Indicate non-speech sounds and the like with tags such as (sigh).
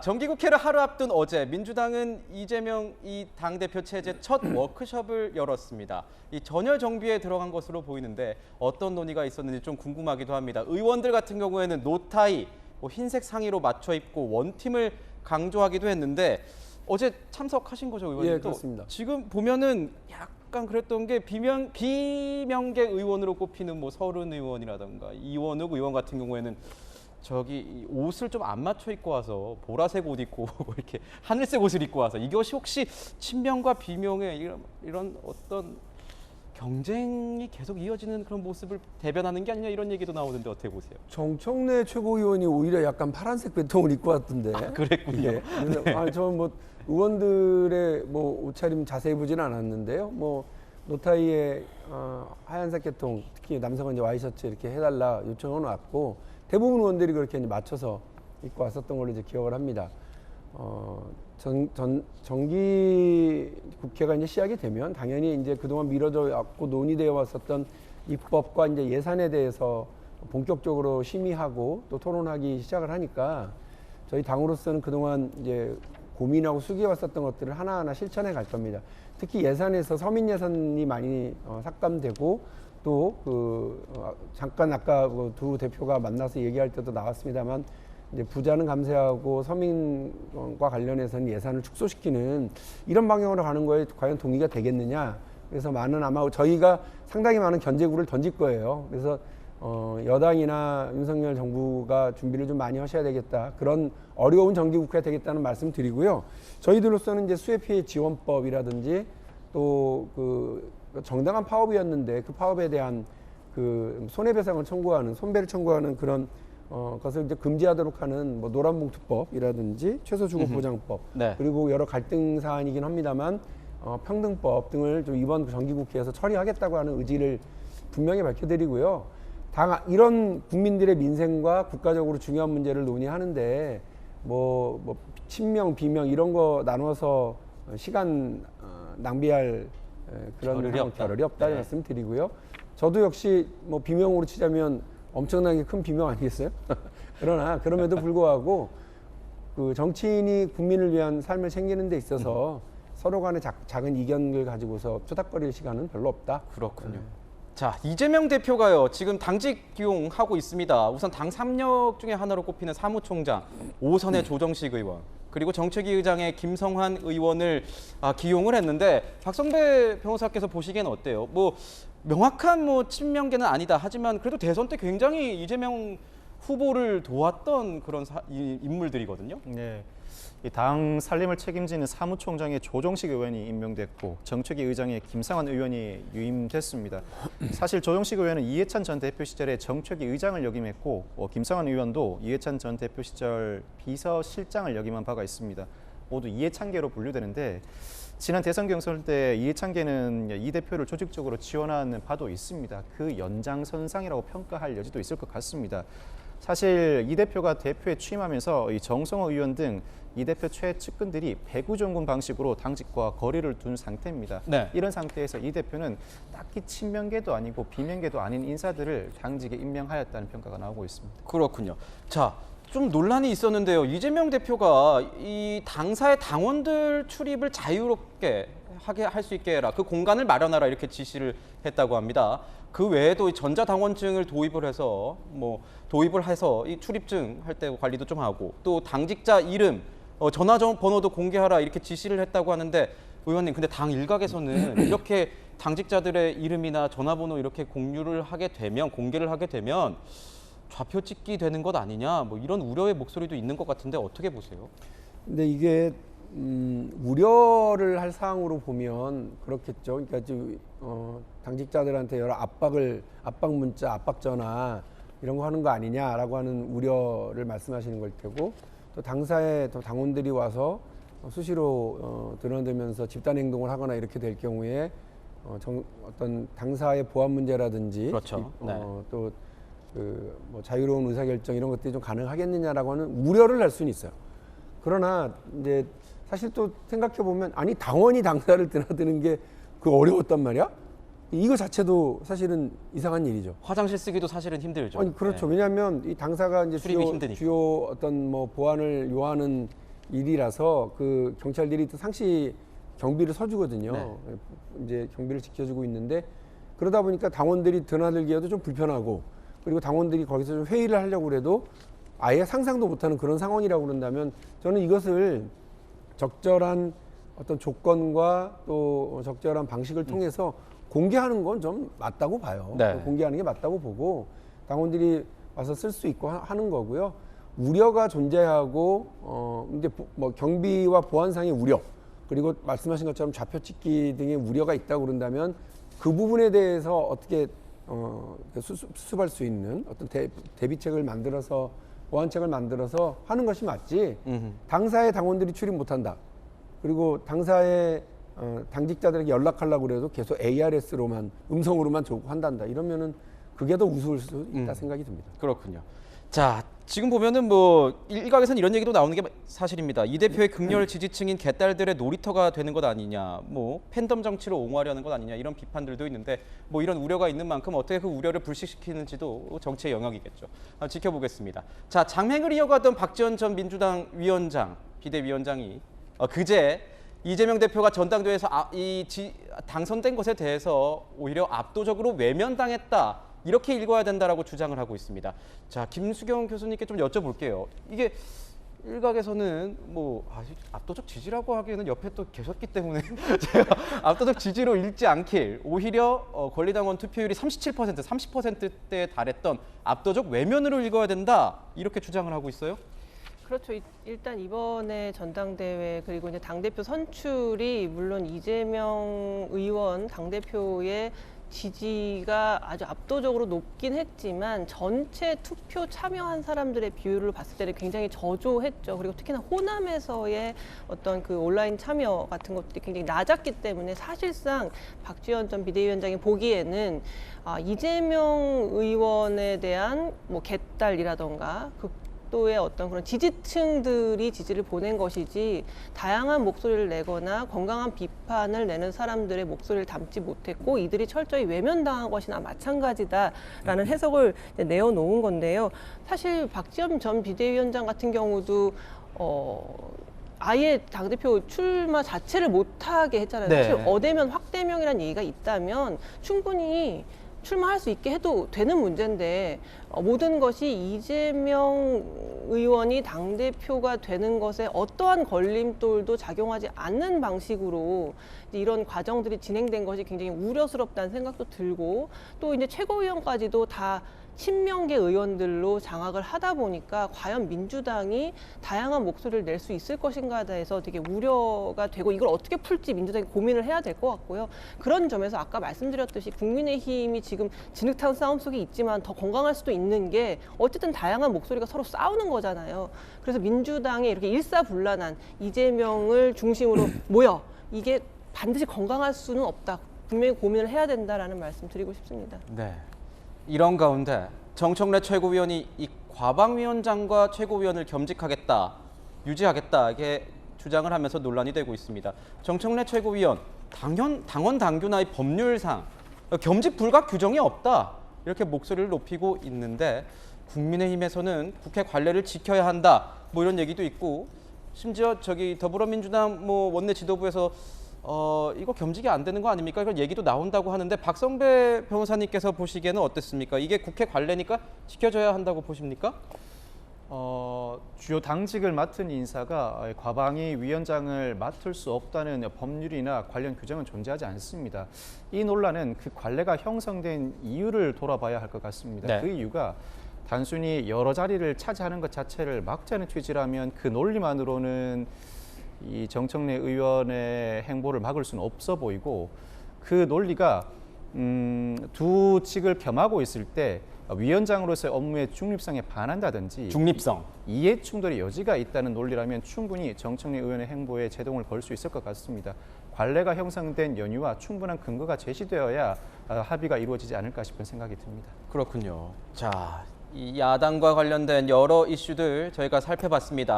정기국회를 하루 앞둔 어제 민주당은 이재명 이 당대표 체제 첫 (clears throat) 워크숍을 열었습니다. 이 전열 정비에 들어간 것으로 보이는데 어떤 논의가 있었는지 좀 궁금하기도 합니다. 의원들 같은 경우에는 노타이, 뭐 흰색 상의로 맞춰 입고 원팀을 강조하기도 했는데 어제 참석하신 거죠, 의원님? 예, 또 그렇습니다. 지금 보면은 약간 그랬던 게 비명 비명계 의원으로 꼽히는 뭐 서른 의원이라던가 이원욱 의원 같은 경우에는 저기 이 옷을 좀 안 맞춰 입고 와서 보라색 옷 입고 (laughs) 뭐 이렇게 하늘색 옷을 입고 와서 이것이 혹시 친명과 비명의 이런, 이런 어떤 경쟁이 계속 이어지는 그런 모습을 대변하는 게 아니냐 이런 얘기도 나오는데 어떻게 보세요? 정청래 최고위원이 오히려 약간 파란색 배통을 입고 왔던데. 아, 그랬군요. 예. 그래서 아, 저뭐 의원들의 뭐 옷차림 자세히 보지는 않았는데요. 뭐 노타이에 어, 하얀색 계통, 특히 남성은 이제 와이셔츠 이렇게 해달라 요청은 왔고 대부분 의원들이 그렇게 이제 맞춰서 입고 왔었던 걸로 이제 기억을 합니다. 어, 전, 전, 정기 국회가 이제 시작이 되면 당연히 이제 그동안 미뤄져 왔고 논의되어 왔었던 입법과 이제 예산에 대해서 본격적으로 심의하고 또 토론하기 시작을 하니까 저희 당으로서는 그동안 이제 고민하고 수기해 왔었던 것들을 하나하나 실천해 갈 겁니다. 특히 예산에서 서민 예산이 많이 어, 삭감되고 또 그 잠깐 아까 그두 대표가 만나서 얘기할 때도 나왔습니다만 이제 부자는 감세하고 서민과 관련해서는 예산을 축소시키는 이런 방향으로 가는 거에 과연 동의가 되겠느냐. 그래서 많은 아마 저희가 상당히 많은 견제구를 던질 거예요. 그래서 어, 여당이나 윤석열 정부가 준비를 좀 많이 하셔야 되겠다. 그런 어려운 정기국회가 되겠다는 말씀 드리고요. 저희들로서는 이제 수해 피해 지원법이라든지 또그 정당한 파업이었는데 그 파업에 대한 그 손해배상을 청구하는 손배를 청구하는 그런 어, 것을 이제 금지하도록 하는 뭐 노란봉투법이라든지 최소주거보장법 네. 그리고 여러 갈등 사안이긴 합니다만 어, 평등법 등을 좀 이번 정기국회에서 처리하겠다고 하는 의지를 분명히 밝혀드리고요. 당 이런 국민들의 민생과 국가적으로 중요한 문제를 논의하는데 뭐, 뭐 친명 비명 이런 거 나눠서 시간 어, 낭비할 에, 그런 겨를이 상황, 없다. 겨를이 없다 네. 말씀 드리고요. 저도 역시 뭐 비명으로 치자면 엄청나게 큰 비명 아니겠어요? (laughs) 그러나 그럼에도 불구하고 그 정치인이 국민을 위한 삶을 챙기는 데 있어서 서로 간의 작, 작은 이견을 가지고서 투닥거릴 시간은 별로 없다. 그렇군요. 자 이재명 대표가요 지금 당직 기용하고 있습니다. 우선 당 3력 중에 하나로 꼽히는 사무총장 오선의 조정식 의원 그리고 정책위 의장의 김성환 의원을 아, 기용을 했는데 박성배 변호사께서 보시기엔 어때요? 뭐 명확한 뭐 친명계는 아니다. 하지만 그래도 대선 때 굉장히 이재명 후보를 도왔던 그런 사- 이- 인물들이거든요. 네. 이당 살림을 책임지는 사무총장의 조정식 의원이 임명됐고 정책위 의장의 김상환 의원이 유임됐습니다. 사실 조정식 의원은 이해찬 전 대표 시절에 정책위 의장을 역임했고 어, 김상환 의원도 이해찬 전 대표 시절 비서실장을 역임한 바가 있습니다. 모두 이해찬계로 분류되는데 지난 대선 경선 때 이해찬계는 이 대표를 조직적으로 지원하는 바도 있습니다. 그 연장선상이라고 평가할 여지도 있을 것 같습니다. 사실 이 대표가 대표에 취임하면서 이 정성호 의원 등 이 대표 최 측근들이 배구종군 방식으로 당직과 거리를 둔 상태입니다. 네. 이런 상태에서 이 대표는 딱히 친명계도 아니고 비명계도 아닌 인사들을 당직에 임명하였다는 평가가 나오고 있습니다. 그렇군요. 자, 좀 논란이 있었는데요. 이재명 대표가 이 당사의 당원들 출입을 자유롭게 하게 할 수 있게 해라. 그 공간을 마련하라 이렇게 지시를 했다고 합니다. 그 외에도 이 전자당원증을 도입을 해서 뭐 도입을 해서 이 출입증 할 때 관리도 좀 하고 또 당직자 이름, 어, 전화 번호도 공개하라 이렇게 지시를 했다고 하는데 의원님 근데 당 일각에서는 (clears throat) 이렇게 당직자들의 이름이나 전화번호 이렇게 공유를 하게 되면 공개를 하게 되면 좌표 찍기 되는 것 아니냐 뭐 이런 우려의 목소리도 있는 것 같은데 어떻게 보세요? 근데 이게 음, 우려를 할 사항으로 보면 그렇겠죠. 그러니까 좀, 어, 당직자들한테 여러 압박을 압박 문자, 압박 전화 이런 거 하는 거 아니냐라고 하는 우려를 말씀하시는 걸 테고 또 당사에 또 당원들이 와서 수시로 어, 드러내면서 집단 행동을 하거나 이렇게 될 경우에 어, 정, 어떤 당사의 보안 문제라든지 그렇죠. 이- 네. 어, 또그뭐 자유로운 의사결정 이런 것들이 좀 가능하겠느냐라고 하는 우려를 할 수는 있어요. 그러나 이제 사실 또 생각해 보면 아니 당원이 당사를 드나드는 게 그 어려웠단 말이야? 이거 자체도 사실은 이상한 일이죠. 화장실 쓰기도 사실은 힘들죠. 아니 그렇죠. 네. 왜냐하면 이 당사가 이제 주요, 힘드니까. 주요 어떤 뭐 보안을 요하는 일이라서 그 경찰들이 또 상시 경비를 서주거든요. 네. 이제 경비를 지켜주고 있는데 그러다 보니까 당원들이 드나들기에도 좀 불편하고 그리고 당원들이 거기서 좀 회의를 하려고 그래도 아예 상상도 못하는 그런 상황이라고 그런다면 저는 이것을 적절한 어떤 조건과 또 적절한 방식을 통해서 공개하는 건 좀 맞다고 봐요. 네. 공개하는 게 맞다고 보고 당원들이 와서 쓸 수 있고 하- 하는 거고요. 우려가 존재하고 어 이제 보- 뭐 경비와 보안상의 우려 그리고 말씀하신 것처럼 좌표 찍기 등의 우려가 있다고 그런다면 그 부분에 대해서 어떻게 어 수습, 수습할 수 있는 어떤 대, 대비책을 만들어서 보완책을 만들어서 하는 것이 맞지. 음흠. 당사의 당원들이 출입 못한다. 그리고 당사의 어, 당직자들에게 연락하려고 그래도 계속 ARS로만 음성으로만 한단다. 이러면은 그게 더 우스울 수 있다 음. 생각이 듭니다. 그렇군요. 자, 지금 보면은 뭐 일각에서는 이런 얘기도 나오는 게 사실입니다. 이 대표의 극렬 지지층인 개딸들의 놀이터가 되는 것 아니냐, 뭐 팬덤 정치로 옹호하려는 것 아니냐 이런 비판들도 있는데 뭐 이런 우려가 있는 만큼 어떻게 그 우려를 불식시키는지도 정치의 영역이겠죠. 아, 지켜보겠습니다. 자, 장행을 이어가던 박지원 전 민주당 위원장, 비대위원장이 어, 그제 이재명 대표가 전당대회에서 아, 이 지, 당선된 것에 대해서 오히려 압도적으로 외면당했다. 이렇게 읽어야 된다라고 주장을 하고 있습니다. 자, 김수경 교수님께 좀 여쭤볼게요. 이게 일각에서는 뭐 아, 압도적 지지라고 하기에는 옆에 또 계셨기 때문에 (laughs) 제가 압도적 지지로 읽지 않길 오히려 어, 권리당원 투표율이 37% 30%대에 달했던 압도적 외면으로 읽어야 된다 이렇게 주장을 하고 있어요. 그렇죠. 이- 일단 이번에 전당대회 그리고 이제 당대표 선출이 물론 이재명 의원 당대표의 지지가 아주 압도적으로 높긴 했지만 전체 투표 참여한 사람들의 비율을 봤을 때는 굉장히 저조했죠. 그리고 특히나 호남에서의 어떤 그 온라인 참여 같은 것들이 굉장히 낮았기 때문에 사실상 박지원 전 비대위원장이 보기에는 아, 이재명 의원에 대한 뭐 개딸이라던가 그 또의 어떤 그런 지지층들이 지지를 보낸 것이지 다양한 목소리를 내거나 건강한 비판을 내는 사람들의 목소리를 담지 못했고 이들이 철저히 외면당한 것이나 마찬가지다라는 해석을 이제 내어놓은 건데요. 사실 박지원 전 비대위원장 같은 경우도 어. 아예 당대표 출마 자체를 못하게 했잖아요. 네. 사실 어대면 확대명이라는 얘기가 있다면 충분히 출마할 수 있게 해도 되는 문제인데 어, 모든 것이 이재명 의원이 당 대표가 되는 것에 어떠한 걸림돌도 작용하지 않는 방식으로 이런 과정들이 진행된 것이 굉장히 우려스럽다는 생각도 들고 또 이제 최고위원까지도 다 친명계 의원들로 장악을 하다 보니까 과연 민주당이 다양한 목소리를 낼 수 있을 것인가에 대해서 되게 우려가 되고 이걸 어떻게 풀지 민주당이 고민을 해야 될 것 같고요. 그런 점에서 아까 말씀드렸듯이 국민의힘이 지금 진흙탕 싸움 속에 있지만 더 건강할 수도 있는 게 어쨌든 다양한 목소리가 서로 싸우는 거잖아요. 그래서 민주당에 이렇게 일사불란한 이재명을 중심으로 (clears throat) 모여 이게 반드시 건강할 수는 없다. 분명히 고민을 해야 된다라는 말씀 드리고 싶습니다. 네. 이런 가운데 정청래 최고위원이 이 과방위원장과 최고위원을 겸직하겠다, 유지하겠다 이게 주장을 하면서 논란이 되고 있습니다. 정청래 최고위원 당연 당원 당규나 이 법률상 겸직 불가 규정이 없다 이렇게 목소리를 높이고 있는데 국민의힘에서는 국회 관례를 지켜야 한다 뭐 이런 얘기도 있고 심지어 저기 더불어민주당 뭐 원내 지도부에서 어 이거 겸직이 안 되는 거 아닙니까? 이런 얘기도 나온다고 하는데 박성배 변호사님께서 보시기에는 어떻습니까? 이게 국회 관례니까 지켜져야 한다고 보십니까? 어, 주요 당직을 맡은 인사가 과방위 위원장을 맡을 수 없다는 법률이나 관련 규정은 존재하지 않습니다. 이 논란은 그 관례가 형성된 이유를 돌아봐야 할 것 같습니다. 네. 그 이유가 단순히 여러 자리를 차지하는 것 자체를 막자는 취지라면 그 논리만으로는 이 정청래 의원의 행보를 막을 수는 없어 보이고 그 논리가 음, 두 직을 겸하고 있을 때 위원장으로서의 업무의 중립성에 반한다든지 중립성. 이해 충돌의 여지가 있다는 논리라면 충분히 정청래 의원의 행보에 제동을 걸 수 있을 것 같습니다. 관례가 형성된 연유와 충분한 근거가 제시되어야 아, 합의가 이루어지지 않을까 싶은 생각이 듭니다. 그렇군요. 자, 이 야당과 관련된 여러 이슈들 저희가 살펴봤습니다.